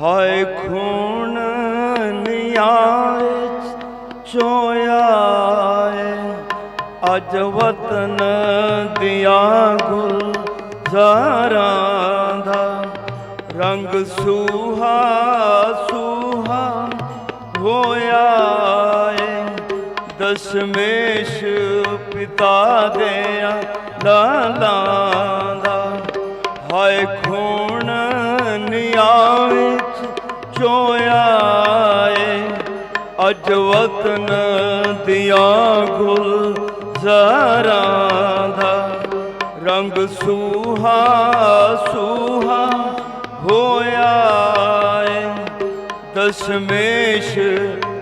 ਹਾਏ ਖੂਨ ਨਿਆਏ, ਚੋਇਆ ਏ। ਅਜ ਵਤਨ ਦੀਆਂ ਗੁਲਜ਼ਾਰਾਂ ਦਾ। ਰੰਗ ਸੂਹਾ ਸੂਹਾ ਹੋਇਆ ਏ। ਦਸ਼ਮੇਸ਼ ਪਿਤਾ ਦੇ ਲਾਲਾਂ ਦਾ। ਹਾਏ ਖੂਨ ਨਿਆਂ ਵਿੱਚ ਚੋਇਆ ਏ ਅਜ ਵਤਨ ਦੀਆਂ ਗੁਲਜ਼ਾਰਾਂ ਦਾ ਰੰਗ ਸੂਹਾ ਸੂਹਾ ਹੋਇਆ ਏ। ਦਸ਼ਮੇਸ਼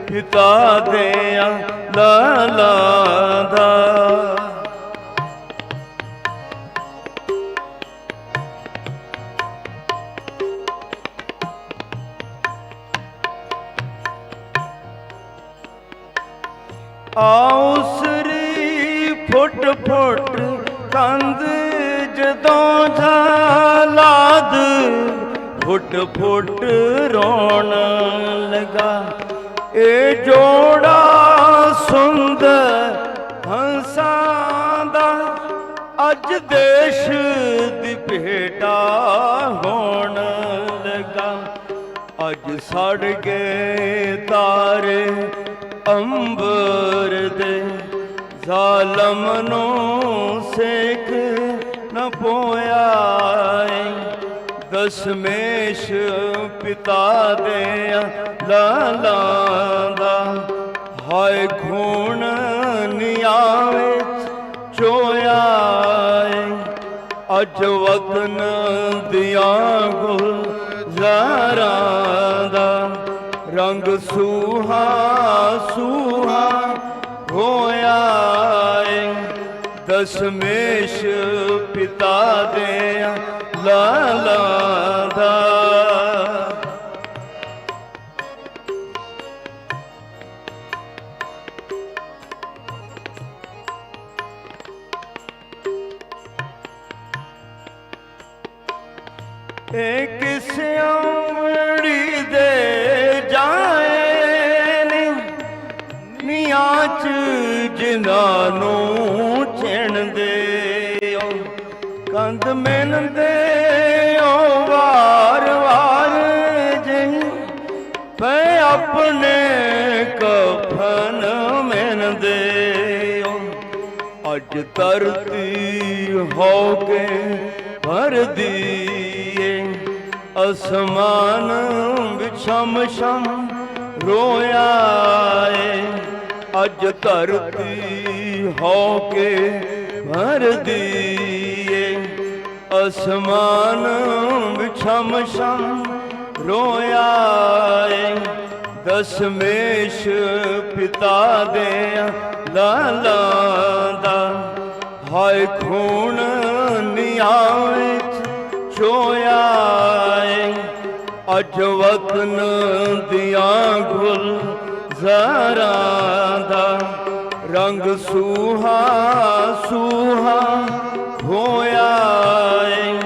ਪਿਤਾ ਦੇ ਲਾਲਾਂ ਦਾ ਆਉ ਸਰੀ ਫੁੱਟ ਫੁੱਟ ਕੰਦ ਜਦੋਂ ਝਾਲਾਦ ਫੁੱਟ ਫੁੱਟ ਰੋਣ ਲਗਾ। ਇਹ ਜੋੜਾ ਸੁੰਦਰ ਹੰਸਾਂ ਦਾ। ਅੱਜ ਦੇਸ਼ ਦੀ ਭੇਟਾ ਹੋਣ ਲਗਾ। ਅੱਜ ਸੜ ਗਏ ਤਾਰੇ ਅੰਬਰ ਦੇ ਜ਼ਾਲਮ ਨੂੰ ਸੇਕ ਨ ਪੋਇਆ ਦਸ਼ਮੇਸ਼ ਪਿਤਾ ਦੇ ਲਾਲਾਂ ਦਾ। ਹਾਏ ਖੂਨ ਨਿਆਂ ਵਿੱਚ ਚੋਇਆ ਏ। ਅਜ ਵਤਨ ਦੀਆਂ ਗੁਲਜ਼ਾਰਾਂ ਦਾ ਰੰਗ ਸੂਹਾ ਸੂਹਾ ਹੋਇਆ ਏ। ਦਸ਼ਮੇਸ਼ ਪਿਤਾ ਦੇ ਲਾਲਾਂ ਦਾ। ਇਹ ਕਿਸ ਚ ਜਿਨ੍ਹਾਂ ਨੂੰ ਚਿਣਦੇ ਓ ਕੰਧ ਮਿਲਦੇ ਓ ਵਾਰ ਵਾਰ ਜਈ ਪੈ ਆਪਣੇ ਕਫਨ ਮਿਲਦੇ ਓ ਅੱਜ ਧਰਤੀ ਹੋ ਕੇ ਭਰਦੀ ਏ ਅਸਮਾਨ ਵਿਛਮ ਛਮ ਰੋਇਆ ਏ ਅੱਜ ਧਰਤੀ ਹੋ ਕੇ ਭਰਦੀ ਏ। ਅਸਮਾਨ ਵਿਛਮ ਛਮ ਰੋਇਆ ਏ। ਦਸ਼ਮੇਸ਼ ਪਿਤਾ ਦੇ ਲਾਲਾਂ ਦਾ। ਹਾਏ ਖੂਨ ਨਿਆਏ ਚੋਇਆ ਏ। ਅਜ ਵਤਨ ਦੀਆਂ ਗੁਲ ਜ਼ਰਾਂ ਦਾ ਰੰਗ ਸੂਹਾ ਸੂਹਾ ਹੋਇਆ ਏ।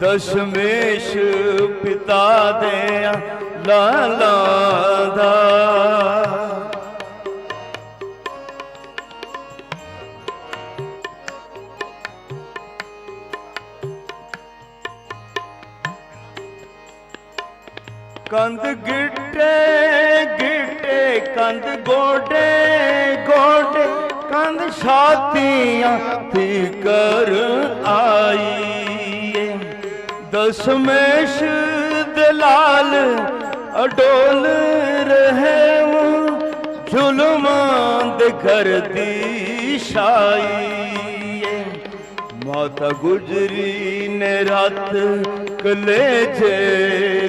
ਦਸ਼ਮੇਸ਼ ਪਿਤਾ ਦੇ ਲਾਲਾਂ ਦਾ। ਕੰਧ ਗਿੱਟੇ ਗਿੱਟੇ ਕੰਧ ਗੋਡੇ ਗੋਡੇ, ਕੰਧ ਛਾਤੀਆਂ ਤੇ ਕਰ ਆਈ ਦਸ਼ਮੇਸ਼ ਦਲਾਲ ਅਡੋਲ ਰਹੇ ਊਂ ਜ਼ੁਲਮਾਂ ਦੇ ਘਰ ਦੀ ਸ਼ਾਈ ਮਾਤਾ ਗੁਜਰੀ ਨੇ ਰਾਤ ਕਲੇਜੇ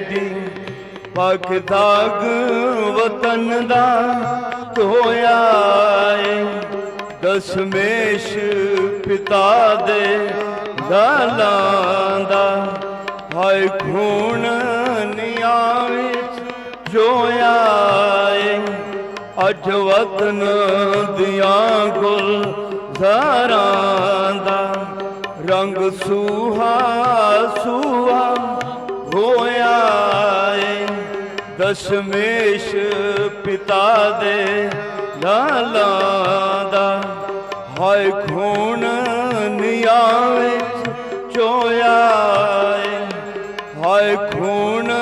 ਦੀ ਪੱਖ ਦਾਗ ਵਤਨ ਦਾ ਧੋਇਆ ਏ। ਦਸ਼ਮੇਸ਼ ਪਿਤਾ ਦੇ ਗਾਲਾਂ ਦਾ। ਹਾਏ ਖੂਨ ਨਿਆਂ ਵਿੱਚ ਜੋਇਆ ਏ। ਅਜ ਵਤਨ ਦੀਆਂ ਗੁਲ ਜ਼ਾਰਾਂ ਦਾ ਰੰਗ ਸੂਹਾ ਦਸ਼ਮੇਸ਼ ਪਿਤਾ ਦੇ ਲਾਲਾਂ ਦਾ ਹਾਏ ਖੂਨ ਨਿਆਂ ਵਿੱਚ ਚੋਇਆ ਏ। ਹਾਏ ਖੂਨ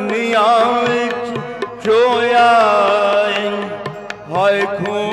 ਨਿਆਂ ਵਿੱਚ ਚੋਇਆ ਏ। ਹਾਏ ਖੂਨ